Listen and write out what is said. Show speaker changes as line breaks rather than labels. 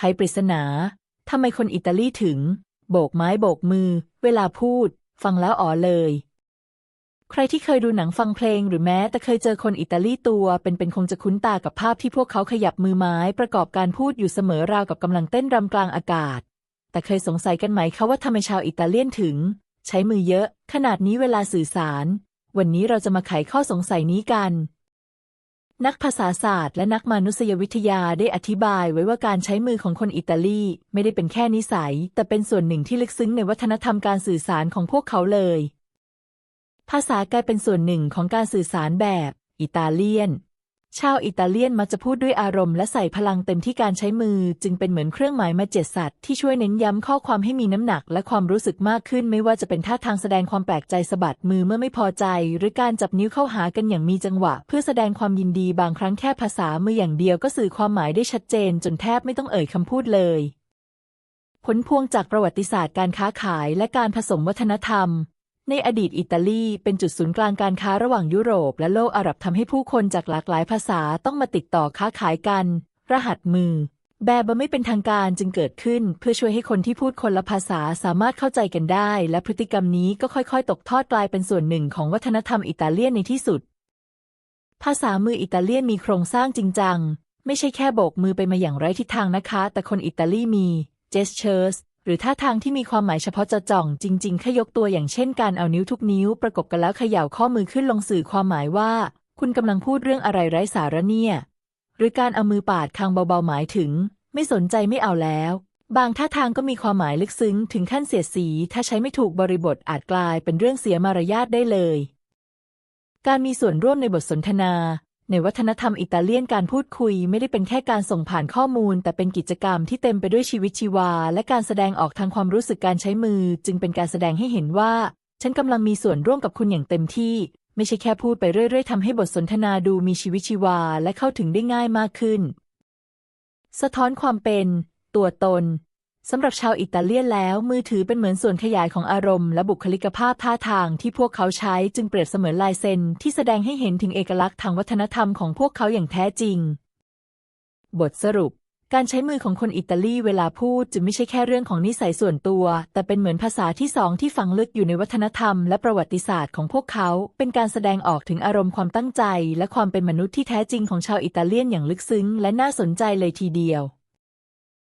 ไขปริศนาทำไมคนอิตาลีถึง โบกไม้โบกมือ เวลาพูด ฟังแล้วอ๋อเลย ใครที่เคยดูหนังฟังเพลงหรือแม้แต่เคยเจอคนอิตาลีตัว เป็นเป็นคงจะคุ้นตากับภาพที่พวกเขาขยับมือไม้ประกอบการพูดอยู่เสมอราวกับกำลังเต้นรำกลางอากาศ แต่เคยสงสัยกันไหมคะว่าทำไมชาวอิตาเลียนถึง ใช้มือเยอะ ขนาดนี้เวลาสื่อสาร วันนี้เราจะมาไขข้อสงสัยนี้กัน นักภาษาศาสตร์และนักมนุษยวิทยาได้อธิบายไว้ว่าการใช้มือของคนอิตาลีไม่ได้เป็นแค่นิสัย แต่เป็นส่วนหนึ่งที่ลึกซึ้งในวัฒนธรรมการสื่อสารของพวกเขาเลย ภาษากลายเป็นส่วนหนึ่งของการสื่อสารแบบ อิตาเลียน ชาวอิตาเลียนมักจะพูดด้วยอารมณ์และใส่พลังเต็มที่การใช้มือ จึงเป็นเหมือนเครื่องหมายมาเจ็ดสัตว์ที่ช่วยเน้นย้ำข้อความให้มีน้ำหนักและความรู้สึกมากขึ้น ไม่ว่าจะเป็นท่าทางแสดงความแปลกใจสะบัดมือเมื่อไม่พอใจ หรือการจับนิ้วเข้าหากันอย่างมีจังหวะ เพื่อแสดงความยินดีบางครั้งแค่ภาษามืออย่างเดียวก็สื่อความหมายได้ชัดเจน จนแทบไม่ต้องเอ่ยคำพูดเลยผลพวงจากประวัติศาสตร์การค้าขายและการผสมวัฒนธรรม ในอดีตอิตาลีเป็นจุดศูนย์กลางการค้าระหว่างยุโรป และโลกอาหรับทำให้ผู้คนจากหลากหลายภาษาต้องมาติดต่อค้าขายกัน รหัสมือ แบบไม่เป็นทางการจึงเกิดขึ้น เพื่อช่วยให้คนที่พูดคนละภาษาสามารถเข้าใจกันได้ และพฤติกรรมนี้ก็ค่อยๆ ตกทอดกลายเป็นส่วนหนึ่งของวัฒนธรรมอิตาเลียนในที่สุด ภาษามืออิตาเลียนมีโครงสร้างจริงจัง ไม่ใช่แค่โบกมือไปมาอย่างไร้ทิศทางนะคะ แต่คนอิตาลีมี gestures รือท่าทางที่มีความหมายเฉพาะจะจ่องจริงๆแค่ยกตัวอย่างเช่นการเอานิ้วทุกนิ้วประกบกันแล้วเขย่าข้อมือขึ้นลงสื่อความหมายว่า คุณกำลังพูดเรื่องอะไรไร้สาระเนี่ย หรือการเอามือปาดคางเบาๆหมายถึง ไม่สนใจไม่เอาแล้ว บางท่าทางก็มีความหมายลึกซึ้งถึงขั้นเสียสี ถ้าใช้ไม่ถูกบริบทอาจกลายเป็นเรื่องเสียมารยาทได้เลย การมีส่วนร่วมในบทสนทนา ในวัฒนธรรมอิตาเลียนการพูดคุยไม่ได้เป็นแค่การส่งผ่านข้อมูล แต่เป็นกิจกรรมที่เต็มไปด้วยชีวิตชีวา และการแสดงออกทางความรู้สึกการใช้มือ จึงเป็นการแสดงให้เห็นว่า ฉันกำลังมีส่วนร่วมกับคุณอย่างเต็มที่ ไม่ใช่แค่พูดไปเรื่อยๆทำให้บทสนทนาดูมีชีวิตชีวาและเข้าถึงได้ง่ายมากขึ้น สะท้อนความเป็น ตัวตน สำหรับชาวอิตาเลียนแล้ว มือถือเป็นเหมือนส่วนขยายของอารมณ์และบุคลิกภาพท่าทางที่พวกเขาใช้จึงเปรียบเสมือนลายเซ็นที่แสดงให้เห็นถึงเอกลักษณ์ทางวัฒนธรรมของพวกเขาอย่างแท้จริง บทสรุป การใช้มือของคนอิตาลีเวลาพูดจึงไม่ใช่แค่เรื่องของนิสัยส่วนตัว แต่เป็นเหมือนภาษาที่สองที่ฝังลึกอยู่ในวัฒนธรรมและประวัติศาสตร์ของพวกเขา เป็นการแสดงออกถึงอารมณ์ความตั้งใจ และความเป็นมนุษย์ที่แท้จริงของชาวอิตาเลียนอย่างลึกซึ้ง และน่าสนใจเลยทีเดียว